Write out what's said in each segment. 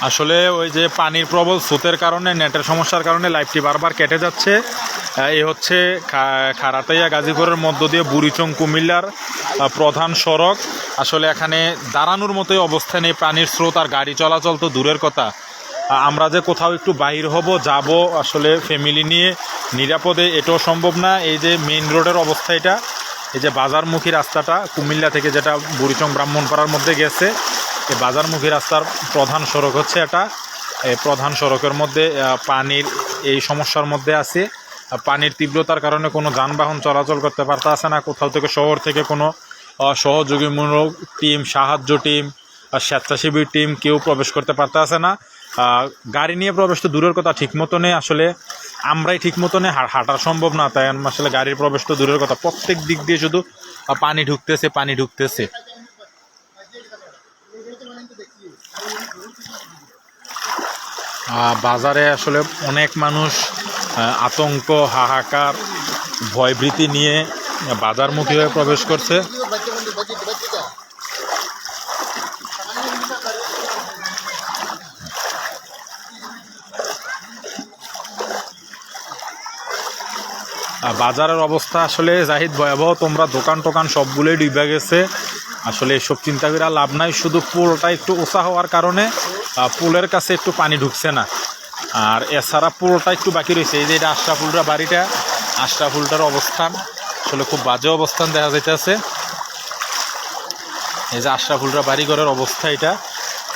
আসলে ওই যে পানির প্রবল স্রোতের কারণে, নেটের সমস্যার কারণে লাইফটি বারবার কেটে যাচ্ছে। এই হচ্ছে খারাতাইয়া গাজীপুরের মধ্য দিয়ে বুড়িচং কুমিল্লার প্রধান সড়ক। আসলে এখানে দাঁড়ানোর মতোই অবস্থা নেই, পানির স্রোত আর গাড়ি চলাচল তো দূরের কথা। আমরা যে কোথাও একটু বাহির হব, যাব, আসলে ফ্যামিলি নিয়ে, নিরাপদে এটাও সম্ভব না। এই যে মেইন রোডের অবস্থা এটা। এই যে বাজারমুখী রাস্তাটা কুমিল্লা থেকে যেটা বুড়িচং ব্রাহ্মণপাড়ার মধ্যে গেছে, এই বাজারমুখী রাস্তার প্রধান সড়ক হচ্ছে এটা। প্রধান সড়কের মধ্যে পানির এই সমস্যার মধ্যে আছে। পানির তীব্রতার কারণে কোনো যানবাহন চলাচল করতে পারতে আসে না। কোথাও থেকে শহর থেকে কোনো সহযোগীমূলক টিম, সাহায্য টিম স্বেচ্ছাসেবী টিম কেউ প্রবেশ করতে পারতে আসে না গাড়ি নিয়ে প্রবেশ তো দূরের কথা ঠিক নেই। আসলে আমরাই ঠিক মতনে হাঁটা সম্ভব না, তাই আসলে গাড়ির প্রবেশ তো দূরের কথা। প্রত্যেক দিক দিয়ে শুধু পানি ঢুকতেছে পানি ঢুকতেছে। বাজারে আসলে অনেক মানুষ আতঙ্ক, হাহাকার, ভয়ভীতি নিয়ে বাজারমুখী হয়ে প্রবেশ করছে। বাজারের অবস্থা আসলে জাহিদ ভয়াবহ। তোমরা দোকান টোকান সবগুলোই ডুবে গেছে। আসলে এসব চিন্তা করে লাভ নাই, শুধু পুলটা একটু উঁচা হওয়ার কারণে পুলের কাছে একটু পানি ঢুকছে না। আর এছাড়া পুলটা একটু বাকি রয়েছে, এই যে এটা আশরাফুলরা বাড়িটা, আশরাফুলটার অবস্থান আসলে খুব বাজে অবস্থান দেখা যাইতেছে। এই যে আশরাফুলরা বাড়িঘরের অবস্থা এটা,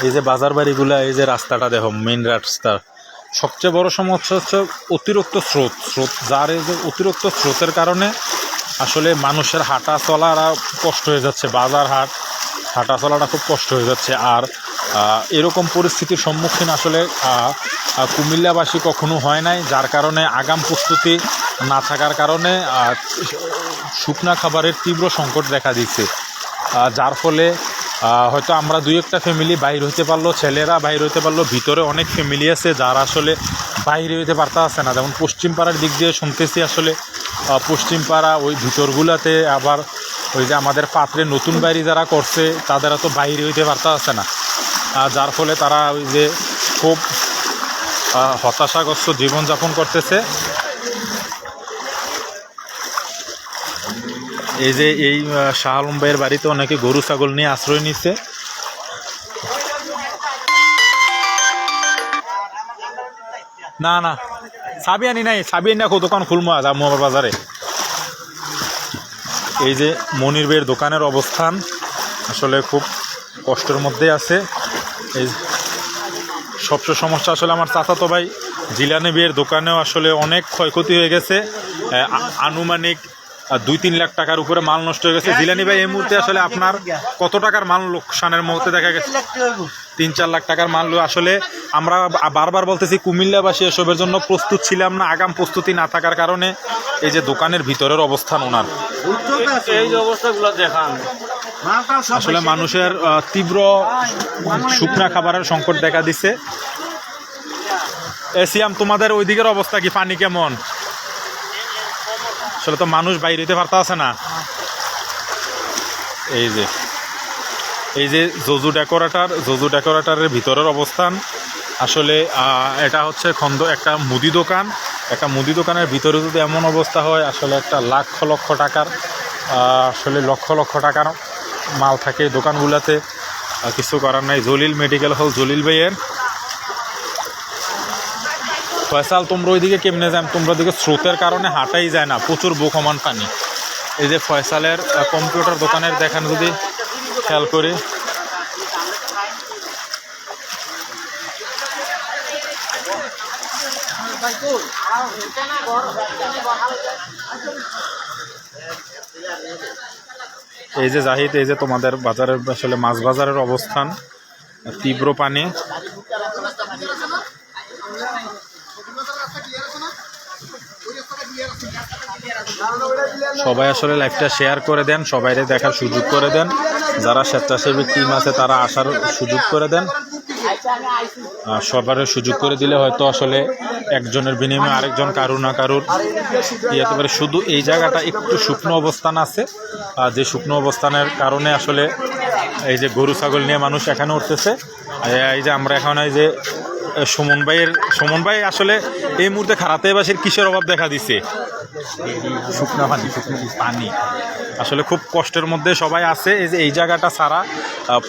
এই যে বাজার বাড়িগুলা, এই যে রাস্তাটা দেখো মেন রাস্তা। সবচেয়ে বড় সমস্যা হচ্ছে অতিরিক্ত স্রোত স্রোত যার অতিরিক্ত স্রোতের কারণে আসলে মানুষের হাঁটা চলাটা কষ্ট হয়ে যাচ্ছে, বাজার হাট, হাঁটা চলাটা খুব কষ্ট হয়ে যাচ্ছে। আর এরকম পরিস্থিতির সম্মুখীন আসলে কুমিল্লাবাসী কখনো হয় নাই, যার কারণে আগাম প্রস্তুতি না থাকার কারণে শুকনা খাবারের তীব্র সংকট দেখা দিচ্ছে যার ফলে হয়তো আমরা দুই একটা ফ্যামিলি বাইর হইতে পারল ছেলেরা বাইর হইতে পারল ভিতরে অনেক ফ্যামিলি আছে যারা আসলে বাইরে হইতে পারতে আছে না। যেমন পশ্চিম পাড়ার দিক দিয়ে শুনতেছি আসলে আহ, পশ্চিম পাড়া ওই ভিতরগুলাতে আবার ওই যে আমাদের পাত্রে নতুন বাড়ি যারা করছে তাদেরা তো বাইরে হইতে পারতে আছে না। যার ফলে তারা ওই যে খুব হতাশাগ্রস্ত জীবনযাপন করতেছে। এই যে এই শাহ আলম ভাইয়ের বাড়িতে অনেকে গরু, ছাগল নিয়ে আশ্রয় নিচ্ছে না না, চাবি আনি নাই, চাবি আনি রাখো, দোকান খুলমো আজ আমার বাজারে। এই যে মনির ভাইয়ের দোকানের অবস্থান, আসলে খুব কষ্টের মধ্যে আছে। এই সবচেয়ে সমস্যা আসলে আমার চাচাতো ভাই, জিলানি বিয়ের দোকানেও আসলে অনেক ক্ষয়ক্ষতি হয়ে গেছে। আনুমানিক দুই তিন লাখ টাকার উপরে মাল নষ্ট হয়ে গেছে। জিলানি ভাই এই মুহূর্তে আসলে আপনার কত টাকার মাল লোকসানের মুহূর্তে দেখা গেছে? তিন চার লাখ টাকার মাল আসলে আমরা বারবার বলতেছি কুমিল্লাবাসী এসবের জন্য প্রস্তুত ছিলাম না আগাম প্রস্তুতি না থাকার কারণে এই যে দোকানের ভিতরের অবস্থান ওনার। এই যে অবস্থাগুলো দেখান। আসলে মানুষের তীব্র শুকনা খাবারের সংকট দেখা দিচ্ছে এসিয়াম তোমাদের ওই দিকের অবস্থা কি? পানি কেমন? আসলে তো মানুষ বাইরে হইতে পারতে আছে না। এই যে এই যে জজু ডেকোরেটার, জজু ডেকোরেটারের ভিতরের অবস্থান। আসলে এটা হচ্ছে খন্দ একটা মুদি দোকান। একটা মুদি দোকানের ভিতরে যদি এমন অবস্থা হয়, আসলে একটা লাখ লক্ষ টাকার আসলে লক্ষ লক্ষ টাকার মাল থাকে দোকানগুলোতে। কিছু করার নাই, জলিল মেডিকেল হল, জলিল ভাইয়ের। ফয়সাল তোমরা ওইদিকে কেমনে যান তোমরা ওদিকে স্রোতের কারণে হাঁটাই যায় না, প্রচুর বোকমান পানি। এই যে ফয়সালের কম্পিউটার দোকানের দেখান যদি খেয়াল করি। এই যে জাহিদ, এই যে তোমাদের বাজারের আসলে মাছ বাজারের অবস্থান, তীব্র পানি। সবাই আসলে লাইভটা শেয়ার করে দেন সবাইরে দেখার সুযোগ করে দেন। যারা স্বেচ্ছাসেবী টিম আছে তারা আসার সুযোগ করে দেন। আহ, সবারের সুযোগ করে দিলে হয়তো আসলে একজনের বিনিময়ে আরেকজন কারু না কারুর। ইয়াতে পারে শুধু এই জায়গাটা একটু শুকনো অবস্থান আছে। আর যে শুকনো অবস্থানের কারণে আসলে এই যে গরু ছাগল নিয়ে মানুষ এখানে উঠতেছে। এই- যে আমরা এখন এই যে সুমন ভাইয়ের সুমন ভাই আসলে এই মুহূর্তে খারাপ খারাতেবাসীর কিসের অভাব দেখা দিছে? শুকনো পানি শুকনো পানি আসলে খুব কষ্টের মধ্যে সবাই আছে। এই যে এই জায়গাটা ছাড়া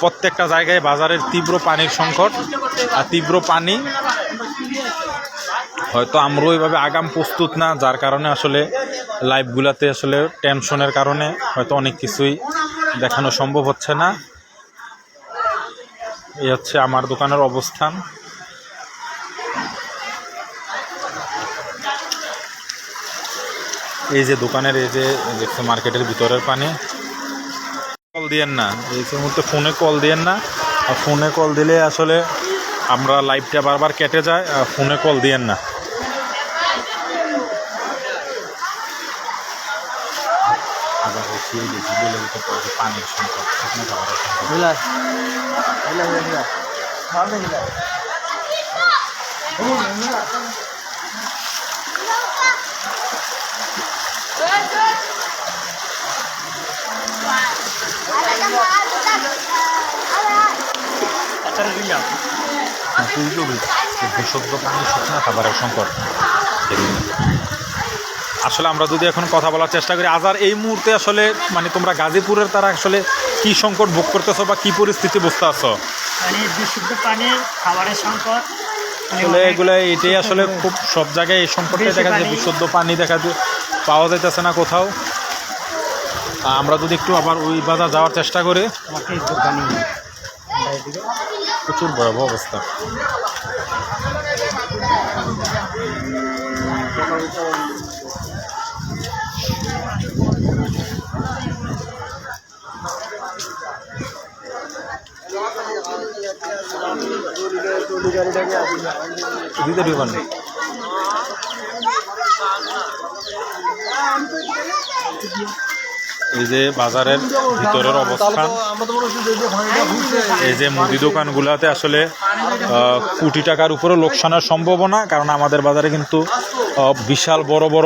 প্রত্যেকটা জায়গায় বাজারের তীব্র পানির সংকট আর তীব্র পানি। হয়তো আমরাও ওইভাবে আগাম প্রস্তুত না যার কারণে আসলে লাইভগুলোতে আসলে টেনশনের কারণে হয়তো অনেক কিছুই দেখানো সম্ভব হচ্ছে না। এই হচ্ছে আমার দোকানের অবস্থান। এই যে দোকানের এই যে দেখছ মার্কেটের ভিতরের পানি। কল দিয়েন না। এই মুহূর্তে ফোনে কল দিয়েন না। আর ফোনে কল দিলে আসলে আমরা লাইভটা বারবার কেটে যায় আর ফোনে কল দিয়েন না। পানির সংকট বিশুদ্ধ পানি শুকনো খাবারের সংকট। আসলে আমরা যদি এখন কথা বলার চেষ্টা করি আজার এই মুহূর্তে আসলে মানে তোমরা গাজীপুরের তারা আসলে কি সংকট ভোগ করতেছো বা কি পরিস্থিতি বুঝতে আছো? মানে বিশুদ্ধ পানির খাবারের সংকট মানে আসলে এগুলো এটাই আসলে খুব সব জায়গায় এই বেশি দেখা যায় বিশুদ্ধ পানি দেখা যায়। পাওয়া যাইতেছে না কোথাও। আমরা যদি একটু আবার ওই বাজার যাওয়ার চেষ্টা করি। প্রচুর ভয়াবহ অবস্থা। দিতে দিবেন এই যে বাজারের ভিতরের অবস্থান এই যে মুদি দোকানগুলোতে আসলে আহ, কোটি টাকার উপরে লোকসানের সম্ভাবনা কারণ আমাদের বাজারে কিন্তু আহ, বিশাল বড় বড়